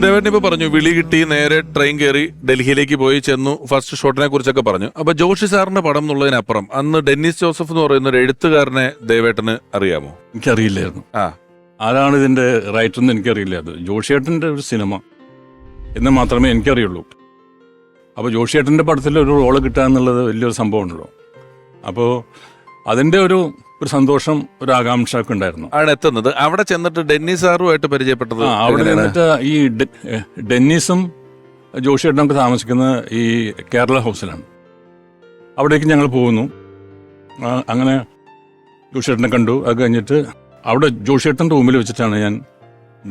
ദേവേട്ടൻ ഇപ്പൊ പറഞ്ഞു വിളി കിട്ടി നേരെ ട്രെയിൻ കയറി ഡൽഹിയിലേക്ക് പോയി ചെന്നു ഫസ്റ്റ് ഷോട്ടിനെ കുറിച്ചൊക്കെ പറഞ്ഞു. അപ്പൊ ജോഷി സാറിന്റെ പടം എന്നുള്ളതിനപ്പുറം അന്ന് ഡെന്നിസ് ജോസഫ് എന്ന് പറയുന്ന ഒരു എഴുത്തുകാരനെ ദേവേട്ടന് അറിയാമോ? എനിക്കറിയില്ലായിരുന്നു. ആ. ആരാണ് ഇതിന്റെ റൈറ്റർ എന്ന് എനിക്കറിയില്ല. അത് ജോഷിയേട്ടന്റെ ഒരു സിനിമ. എന്ന് മാത്രമേ എനിക്കറിയുള്ളൂ. അപ്പോൾ ജോഷിയേട്ടന്റെ പടത്തിൽ ഒരു റോൾ കിട്ടുക എന്നുള്ളത് വലിയൊരു സംഭവമാണല്ലോ. അപ്പോൾ അതിന്റെ ഒരു ഒരു സന്തോഷം ഒരു ആകാംക്ഷ ഒക്കെ ഉണ്ടായിരുന്നു ആണ് എത്തുന്നത്. അവിടെ ചെന്നിട്ട് ഡെന്നിസ് സാറുമായിട്ട് പരിചയപ്പെട്ടത് ആ അവിടെ എങ്ങനെയാണ്? നിന്നിട്ട് ഈ ഡെ- ഏഹ് ഡെന്നിസും താമസിക്കുന്നത് ഈ കേരള ഹൗസിലാണ്. അവിടേക്ക് ഞങ്ങൾ പോകുന്നു. ആ, അങ്ങനെ ജോഷിയേട്ടനെ കണ്ടു. അത് കഴിഞ്ഞിട്ട് അവിടെ ജോഷിയേട്ടന്റെ റൂമിൽ വെച്ചിട്ടാണ് ഞാൻ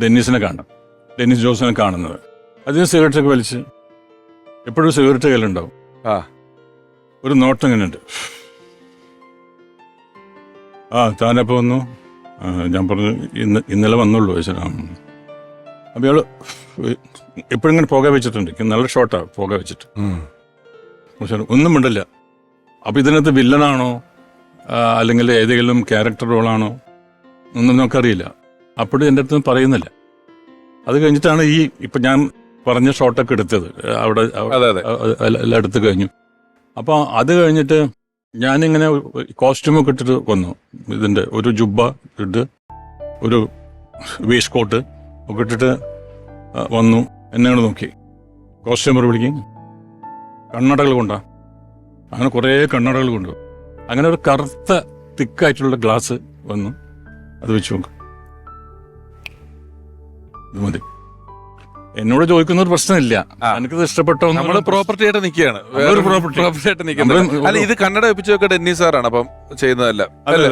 ഡെന്നിസിനെ കാണുന്നത്. ഡെന്നിസ് ജോസിനെ കാണുന്നത്. അതിന് സിഗരറ്റ് ഒക്കെ വലിച്ച് എപ്പോഴും സിഗരറ്റ് കയ്യിലുണ്ടാവും. ആ. ഒരു നോട്ടം ഇങ്ങനെ ഉണ്ട് ആ താനപ്പോൾ വന്നു. ഞാൻ പറഞ്ഞു ഇന്ന് ഇന്നലെ വന്നുള്ളൂ ചോദിച്ചാൽ അപ്പം ഇയാൾ എപ്പോഴും ഇങ്ങനെ പുക വെച്ചിട്ടുണ്ട്. നല്ല ഷോട്ടാണ് പുക വെച്ചിട്ട്. പക്ഷേ ഒന്നും മിണ്ടില്ല. അപ്പം ഇതിനകത്ത് വില്ലനാണോ? അല്ലെങ്കിൽ ഏതെങ്കിലും ക്യാരക്ടർ റോളാണോ ഒന്നും നമുക്കറിയില്ല. അപ്പോഴും എന്റെ അടുത്ത് പറയുന്നില്ല. അത് കഴിഞ്ഞിട്ടാണ് ഈ ഇപ്പം ഞാൻ പറഞ്ഞ ഷോട്ടൊക്കെ എടുത്തത്. അവിടെ അവ- അതെ അതെ. അ- അ- എല്ലാം എടുത്തു കഴിഞ്ഞു. അപ്പോൾ അത് കഴിഞ്ഞിട്ട് ഞാനിങ്ങനെ കോസ്റ്റ്യൂമൊക്കെ ഇട്ടിട്ട് വന്നു ഇതിന്റെ ഒരു ജുബ്ബ ഇട്ട് ഒരു വേസ്റ്റ് കോട്ട് ഒക്കെ ഇട്ടിട്ട് വന്നു. എന്നെ നോക്കി. കോസ്റ്റ്യൂമർ വിളിക്കും. കണ്ണടകൾ കൊണ്ടാ. അങ്ങനെ കുറേ കണ്ണടകൾ കൊണ്ടു. അങ്ങനെ ഒരു കറുത്ത തിക്കായിട്ടുള്ള ഗ്ലാസ് വന്നു. അത് വെച്ച് നോക്കാം. ഇത് മതി. എന്നോട് ചോദിക്കുന്ന ഒരു പ്രശ്നമില്ല. എനിക്ക് ഇഷ്ടപ്പെട്ടോ നമ്മൾ പ്രോപ്പർട്ടി ആയിട്ട് നിൽക്കുകയാണ്. വേറൊരു. പ്രോപ്പർട്ടി ആയിട്ട് നിൽക്കുന്നത്. അല്ല ഇത് കന്നഡ വെപ്പിച്ചൊക്കെ ഡെന്നി സാറാണ് അപ്പം ചെയ്യുന്നതല്ല. അതെ?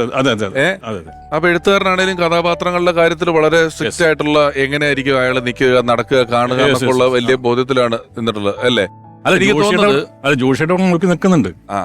അതെ അപ്പൊ എഴുത്തുകാരനാണെങ്കിലും കഥാപാത്രങ്ങളുടെ കാര്യത്തിൽ വളരെ സ്ട്രിക്റ്റ് ആയിട്ടുള്ള എങ്ങനെയായിരിക്കും അയാൾ നിൽക്കുക നടക്കുക കാണുക Yes, yes, എന്നൊക്കെ ഉള്ള yes. വലിയ ബോധ്യത്തിലാണ് നിന്നിട്ടുള്ളത് അല്ലേ? അല്ല എനിക്ക് തോന്നുന്നത് അല്ല ജോഷിയുടെ നോക്കി നിൽക്കുന്നുണ്ട്. ആ.